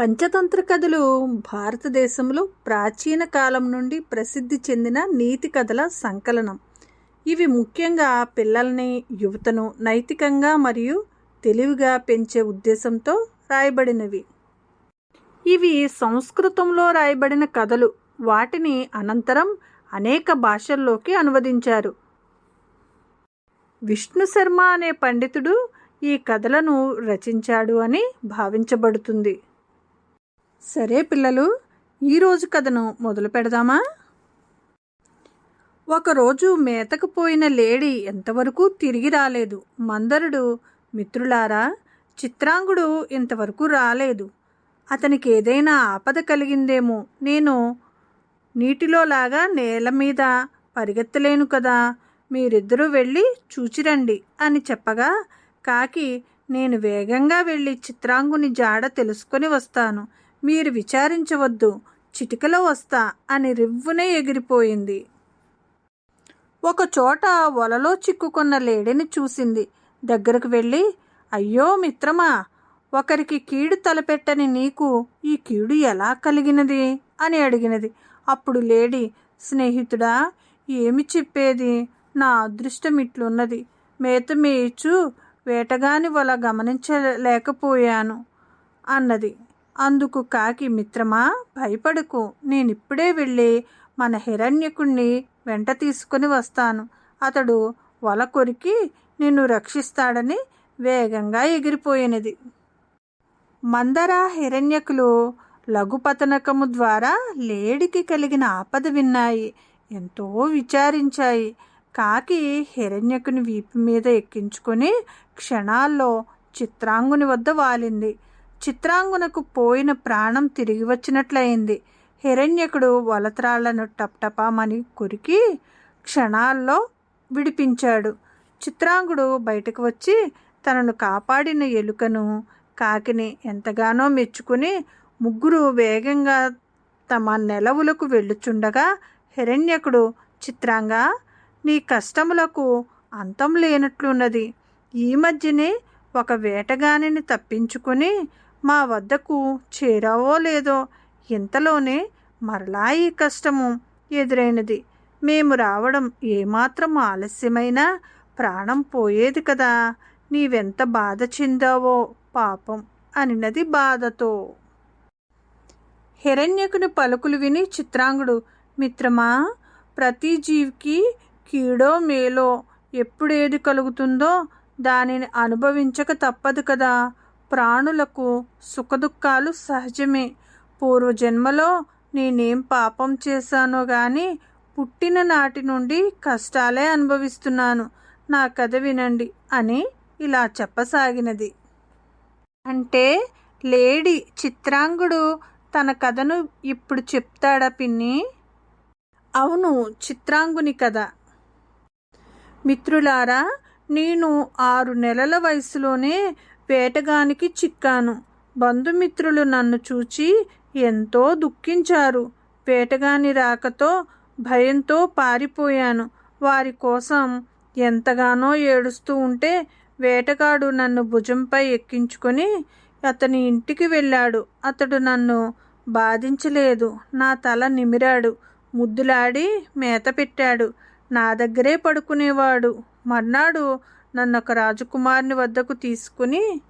పంచతంత్ర కథలు భారతదేశంలో ప్రాచీన కాలం నుండి ప్రసిద్ధి చెందిన నీతి కథల సంకలనం. ఇవి ముఖ్యంగా పిల్లల్ని యువతను నైతికంగా మరియు తెలివిగా పెంచే ఉద్దేశంతో రాయబడినవి. ఇవి సంస్కృతంలో రాయబడిన కథలు. వాటిని అనంతరం అనేక భాషల్లోకి అనువదించారు. విష్ణు శర్మ అనే పండితుడు ఈ కథలను రచించాడు అని భావించబడుతుంది. సరే పిల్లలు ఈరోజు కథను మొదలు పెడదామా? ఒకరోజు మేతకు పోయిన లేడీ ఎంతవరకు తిరిగి రాలేదు. మందరుడు మిత్రులారా చిత్రాంగుడు ఇంతవరకు రాలేదు. అతనికి ఏదైనా ఆపద కలిగిందేమో నేను నీటిలోలాగా నేల మీద పరిగెత్తలేను కదా మీరిద్దరూ వెళ్ళి చూచిరండి అని చెప్పగా కాకి నేను వేగంగా వెళ్ళి చిత్రాంగుని జాడ తెలుసుకొని వస్తాను. మీరు విచారించవద్దు చిటికలో వస్తా అని రివ్వునే ఎగిరిపోయింది. ఒకచోట వలలో చిక్కుకున్న లేడిని చూసింది. దగ్గరకు వెళ్ళి అయ్యో మిత్రమా ఒకరికి కీడు తలపెట్టని నీకు ఈ కీడు ఎలా కలిగినది అని అడిగినది. అప్పుడు లేడీ స్నేహితుడా ఏమి చెప్పేది? నా అదృష్టం ఇట్లున్నది. మేత మేయిచు వేటగాని వల గమనించలేకపోయాను అన్నది. అందుకు కాకి మిత్రమా భయపడకు. నేనిప్పుడే వెళ్ళి మన హిరణ్యకుణ్ణి వెంట తీసుకుని వస్తాను. అతడు వల కొరికి నిన్ను రక్షిస్తాడని వేగంగా ఎగిరిపోయినది. మందర హిరణ్యకులు లఘుపతనకము ద్వారా లేడికి కలిగిన ఆపద విన్నాయి. ఎంతో విచారించాయి. కాకి హిరణ్యకుని వీపు మీద ఎక్కించుకొని క్షణాల్లో చిత్రాంగుని వద్ద వాలింది. చిత్రాంగునకు పోయిన ప్రాణం తిరిగి వచ్చినట్లయింది. హిరణ్యకుడు వలత్రాళ్ళను టప్టపామని కొరికి క్షణాల్లో విడిపించాడు. చిత్రాంగుడు బయటకు వచ్చి తనను కాపాడిన ఎలుకను కాకిని ఎంతగానో మెచ్చుకుని ముగ్గురు వేగంగా తమ నెలవులకు వెళ్ళుచుండగా హిరణ్యకుడు చిత్రాంగా నీ కష్టములకు అంతం లేనట్లున్నది. ఈ మధ్యనే ఒక వేటగానిని తప్పించుకొని మా వద్దకు చేరావో లేదో ఇంతలోనే మరలా ఈ కష్టము ఎదురైనది. మేము రావడం ఏమాత్రం ఆలస్యమైనా ప్రాణం పోయేది కదా. నీవెంత బాధ చెందావో పాపం అనినది బాధతో. హిరణ్యకుని పలుకులు విని చిత్రాంగుడు మిత్రమా ప్రతి జీవికి కీడో మేలో ఎప్పుడేది కలుగుతుందో దానిని అనుభవించక తప్పదు కదా. ప్రాణులకు సుఖదుఖాలు సహజమే. పూర్వజన్మలో నేనేం పాపం చేశానో గాని పుట్టిన నాటి నుండి కష్టాలే అనుభవిస్తున్నాను. నా కథ వినండి అని ఇలా చెప్పసాగినది. అంటే లేడీ చిత్రాంగుడు తన కథను ఇప్పుడు చెప్తాడా పిన్ని? అవును చిత్రాంగుని కథ. మిత్రులారా నేను ఆరు నెలల వయసులోనే వేటగానికి చిక్కాను. బంధుమిత్రులు నన్ను చూచి ఎంతో దుఃఖించారు. వేటగాని రాకతో భయంతో పారిపోయాను. వారి కోసం ఎంతగానో ఏడుస్తూ ఉంటే వేటగాడు నన్ను భుజంపై ఎక్కించుకొని అతని ఇంటికి వెళ్ళాడు. అతడు నన్ను బాధించలేదు. నా తల నిమిరాడు. ముద్దులాడి మేత పెట్టాడు. నా దగ్గరే పడుకునేవాడు. మర్నాడు నన్ను ఒక రాజకుమారుని వద్దకు తీసుకుని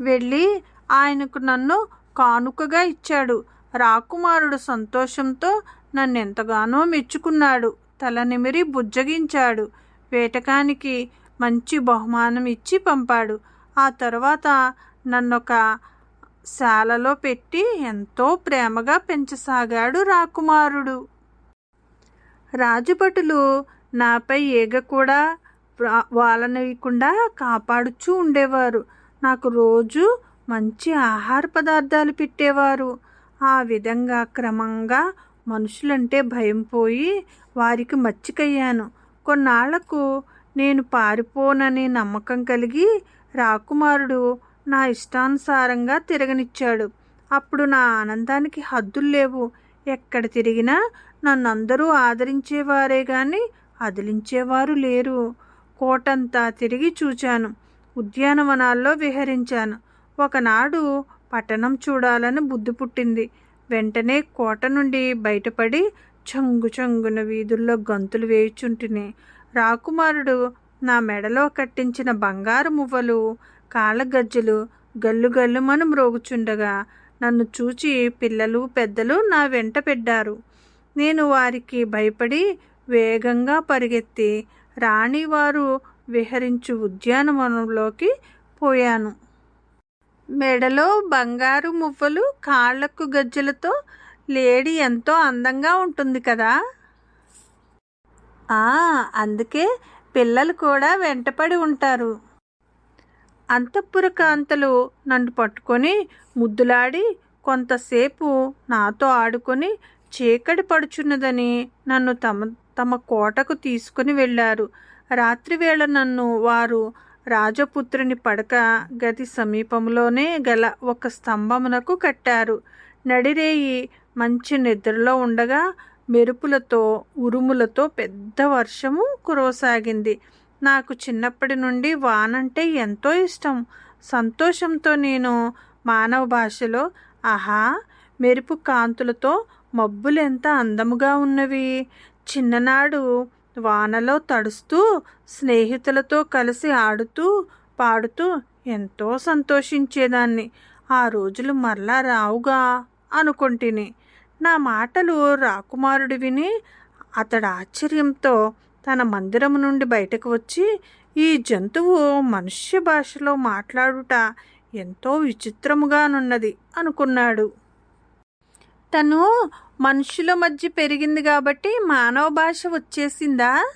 వెళ్ళి ఆయనకు నన్ను కానుకగా ఇచ్చాడు. రాకుమారుడు సంతోషంతో నన్ను ఎంతగానో మెచ్చుకున్నాడు. తల నిమిరి బుజ్జగించాడు. వేటకానికి మంచి బహుమానం ఇచ్చి పంపాడు. ఆ తర్వాత నన్నొక శాలలో పెట్టి ఎంతో ప్రేమగా పెంచసాగాడు రాకుమారుడు. రాజుభటులు నాపై ఈగ కూడా వాలనవ్వకుండా కాపాడుచూ ఉండేవారు. నాకు రోజు మంచి ఆహార పదార్థాలు పెట్టేవారు. ఆ విధంగా క్రమంగా మనుషులంటే భయం పోయి వారికి మచ్చికయ్యాను. కొన్నాళ్ళకు నేను పారిపోననే నమ్మకం కలిగి రాకుమారుడు నా ఇష్టానుసారంగా తిరగనిచ్చాడు. అప్పుడు నా ఆనందానికి హద్దులు లేవు. ఎక్కడ తిరిగినా నన్ను అందరూ ఆదరించేవారే కానీ అదిలించేవారు లేరు. కోటంతా తిరిగి చూచాను. ఉద్యానవనాల్లో విహరించాను. ఒకనాడు పట్టణం చూడాలని బుద్ధి పుట్టింది. వెంటనే కోట నుండి బయటపడి చంగు చంగున వీధుల్లో గంతులు వేయుచుంటిని. రాకుమారుడు నా మెడలో కట్టించిన బంగారు మువ్వలు కాళ్ళగజ్జలు గల్లు గల్లుమని మ్రోగుచుండగా నన్ను చూచి పిల్లలు పెద్దలు నా వెంట పెడ్డారు నేను వారికి భయపడి వేగంగా పరిగెత్తి రాణివారు విహరించు ఉద్యానవనంలోకి పోయాను. మెడలో బంగారు మువ్వలు కాళ్ళకు గజ్జలతో లేడీ ఎంతో అందంగా ఉంటుంది కదా. ఆ అందుకే పిల్లలు కూడా వెంటపడి ఉంటారు. అంతఃపుర కాంతలు నన్ను పట్టుకొని ముద్దులాడి కొంతసేపు నాతో ఆడుకొని చీకటి పడుచున్నదని నన్ను తమ తమ కోటకు తీసుకుని వెళ్ళారు. రాత్రివేళ నన్ను వారు రాజపుత్రుని పడక గది సమీపంలోనే గల ఒక స్తంభమునకు కట్టారు. నడిరేయి మంచి నిద్రలో ఉండగా మెరుపులతో ఉరుములతో పెద్ద వర్షము కురవసాగింది. నాకు చిన్నప్పటి నుండి వానంటే ఎంతో ఇష్టం. సంతోషంతో నేను మానవ భాషలో ఆహా మెరుపు కాంతులతో మబ్బులు ఎంత అందముగా ఉన్నవి? చిన్ననాడు వానలో తడుస్తూ స్నేహితులతో కలిసి ఆడుతూ పాడుతూ ఎంతో సంతోషించేదాన్ని. ఆ రోజులు మరలా రావుగా అనుకుంటుని. నా మాటలు రాకుమారుడు విని అతడు ఆశ్చర్యంతో తన మందిరం నుండి బయటకు వచ్చి ఈ జంతువు మనుష్య భాషలో మాట్లాడుట ఎంతో విచిత్రముగానున్నది అనుకున్నాడు. తను మనుషుల మధ్య పెరిగింది కాబట్టి మానవ భాష వచ్చేసిందా?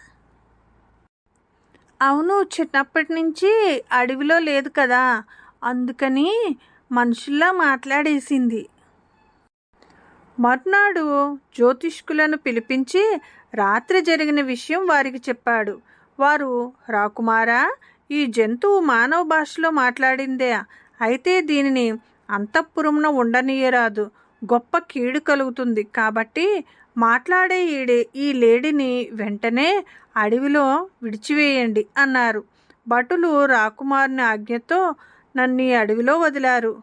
అవును చిన్నప్పటి నుంచి అడవిలో లేదు కదా. అందుకని మనుషుల్లా మాట్లాడేసింది. మర్నాడు జ్యోతిష్కులను పిలిపించి రాత్రి జరిగిన విషయం వారికి చెప్పాడు. వారు రాకుమారా ఈ జంతువు మానవ భాషలో మాట్లాడిందే. అయితే దీనిని అంతఃపురమున ఉండనీయరాదు. గొప్ప కీడు కలుగుతుంది. కాబట్టి మాట్లాడే ఈడే ఈ లేడిని వెంటనే అడవిలో విడిచివేయండి అన్నారు. భటులు రాకుమారుని ఆజ్ఞతో నన్ను అడవిలో వదిలారు.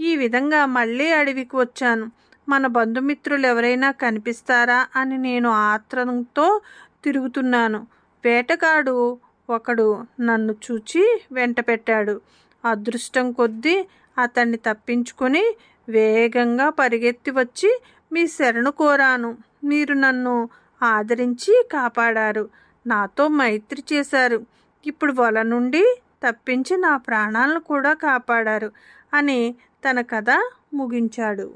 ఈ విధంగా మళ్ళీ అడవికి వచ్చాను. మన బంధుమిత్రులు ఎవరైనా కనిపిస్తారా అని నేను ఆత్రంతో తిరుగుతున్నాను. వేటగాడు ఒకడు నన్ను చూచి వెంట పెట్టాడు అదృష్టం కొద్దీ అతన్ని తప్పించుకొని వేగంగా పరిగెత్తి వచ్చి మీ శరణు కోరాను. మీరు నన్ను ఆదరించి కాపాడారు. నాతో మైత్రి చేశారు. ఇప్పుడు వల నుండి తప్పించి నా ప్రాణాలను కూడా కాపాడారు అని తన కథ ముగించాడు.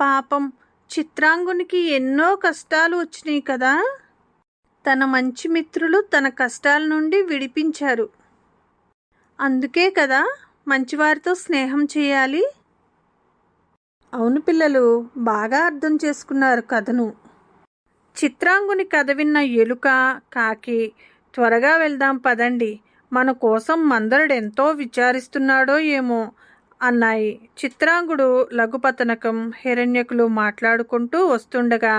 పాపం చిత్రాంగునికి ఎన్నో కష్టాలు వచ్చినాయి కదా. తన మంచి మిత్రులు తన కష్టాల నుండి విడిపించారు. అందుకే కదా మంచివారితో స్నేహం చేయాలి. అవును పిల్లలు బాగా అర్థం చేసుకున్నారు కథను. చిత్రాంగుని కథ విన్న ఎలుక కాకి త్వరగా వెళ్దాం పదండి. మన కోసం మందరుడు ఎంతో విచారిస్తున్నాడో ఏమో అన్నాయి. చిత్రాంగుడు లఘుపతనకం హిరణ్యకులు మాట్లాడుకుంటూ వస్తుండగా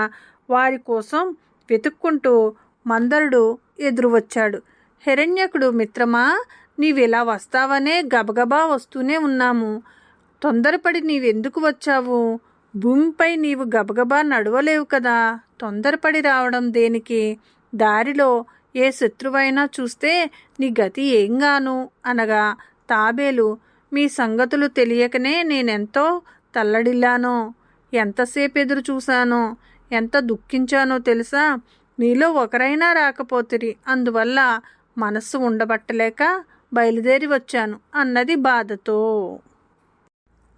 వారి కోసం వెతుక్కుంటూ మందరుడు ఎదురు వచ్చాడు హిరణ్యకుడు మిత్రమా నీవిలా వస్తావనే గబగబా వస్తూనే ఉన్నాము. తొందరపడి నీవెందుకు వచ్చావు? భూమిపై నీవు గబగబా నడవలేవు కదా. తొందరపడి రావడం దేనికి? దారిలో ఏ శత్రువైనా చూస్తే నీ గతి ఏంగాను అనగా తాబేలు మీ సంగతులు తెలియకనే నేనెంతో తల్లడిల్లానో ఎంతసేపు ఎదురు చూశానో ఎంత దుఃఖించానో తెలుసా? మీలో ఒకరైనా రాకపోతిరి. అందువల్ల మనస్సు ఉండబట్టలేక బయలుదేరి వచ్చాను అన్నది బాధతో.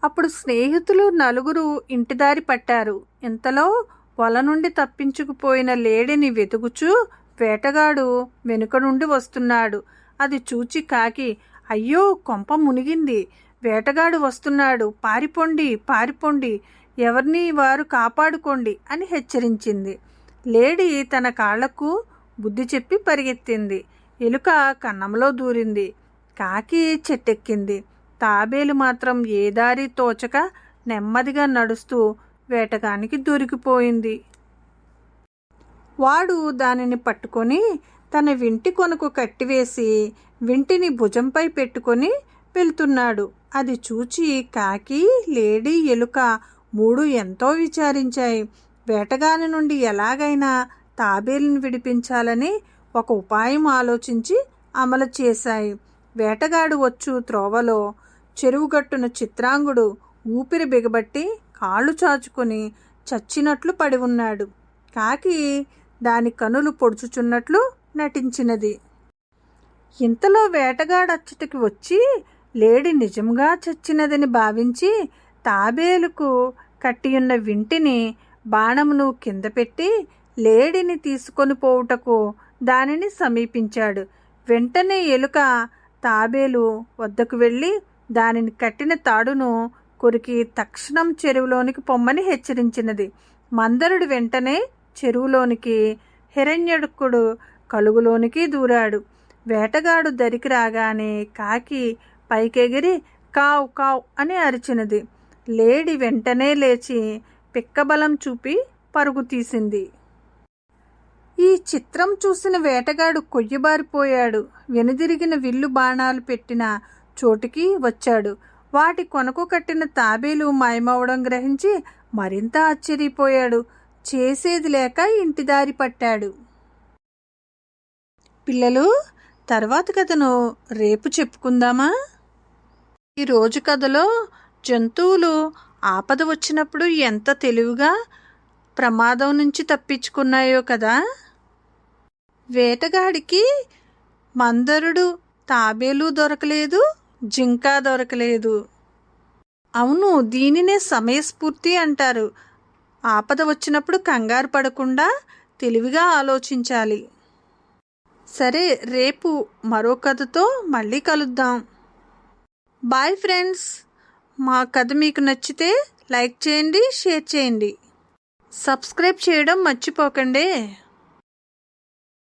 అప్పుడు స్నేహితులు నలుగురు ఇంటిదారి పట్టారు. ఇంతలో వల నుండి తప్పించుకుపోయిన లేడిని వెతుకుచూ వేటగాడు వెనుక నుండి వస్తున్నాడు. అది చూచి కాకి అయ్యో కొంప మునిగింది. వేటగాడు వస్తున్నాడు. పారిపోండి పారిపోండి. ఎవరిని వారు కాపాడుకోండి అని హెచ్చరించింది. లేడీ తన కాళ్ళకు బుద్ధి చెప్పి పరిగెత్తింది. ఎలుక కన్నంలో దూరింది. కాకి చెట్టెక్కింది. తాబేలు మాత్రం ఏ దారి తోచక నెమ్మదిగా నడుస్తూ వేటగానికి దొరికిపోయింది. వాడు దానిని పట్టుకొని తన వింటి కొనుకు కట్టివేసి వింటిని భుజంపై పెట్టుకొని వెళ్తున్నాడు. అది చూచి కాకి లేడీ ఎలుక మూడు ఎంతో విచారించాయి. వేటగాని నుండి ఎలాగైనా తాబేలుని విడిపించాలని ఒక ఉపాయం ఆలోచించి అమలు చేశాయి. వేటగాడు వచ్చు త్రోవలో చెరువుగట్టున చిత్రాంగుడు ఊపిరి బిగబట్టి కాళ్ళు చాచుకొని చచ్చినట్లు పడి ఉన్నాడు. కాకి దాని కనులు పొడుచుచున్నట్లు నటించినది. ఇంతలో వేటగాడచ్చటికి వచ్చి లేడి నిజంగా చచ్చినదని భావించి తాబేలుకు కట్టియున్న వింటిని బాణమును కింద పెట్టి లేడిని తీసుకొని పోవుటకు దానిని సమీపించాడు. వెంటనే ఎలుక తాబేలు వద్దకు వెళ్ళి దానిని కట్టిన తాడును కొరికి తక్షణం చెరువులోనికి పొమ్మని హెచ్చరించినది. మందరుడు వెంటనే చెరువులోనికి హిరణ్యడుకుడు కలుగులోనికి దూరాడు. వేటగాడు దరికి రాగానే కాకి పైకెగిరి కావ్ కావ్ అని అరిచినది. లేడి వెంటనే లేచి పిక్కబలం చూపి పరుగు తీసింది. ఈ చిత్రం చూసిన వేటగాడు కొయ్యబారిపోయాడు. వెనుదిరిగిన విల్లు బాణాలు పెట్టిన చోటికి వచ్చాడు. వాటి కొనకు కట్టిన తాబేలు మాయమవడం గ్రహించి మరింత ఆశ్చర్యపోయాడు. చేసేది లేక ఇంటి దారి పట్టాడు. పిల్లలు తర్వాత కథను రేపు చెప్పుకుందామా? ఈ రోజు కథలో జంతువులు ఆపద వచ్చినప్పుడు ఎంత తెలివిగా ప్రమాదం నుంచి తప్పించుకున్నాయో కదా? వేటగాడికి మందరుడు తాబేలు దొరకలేదు? జింకా దొరకలేదు. అవును దీనినే సమయస్ఫూర్తి అంటారు. ఆపద వచ్చినప్పుడు కంగారు పడకుండా తెలివిగా ఆలోచించాలి. సరే రేపు మరో కథతో మళ్ళీ కలుద్దాం. Bye friends! మా కథ మీకు నచ్చితే లైక్ చేయండి షేర్ చేయండి. సబ్స్క్రైబ్ చేయడం మర్చిపోకండి.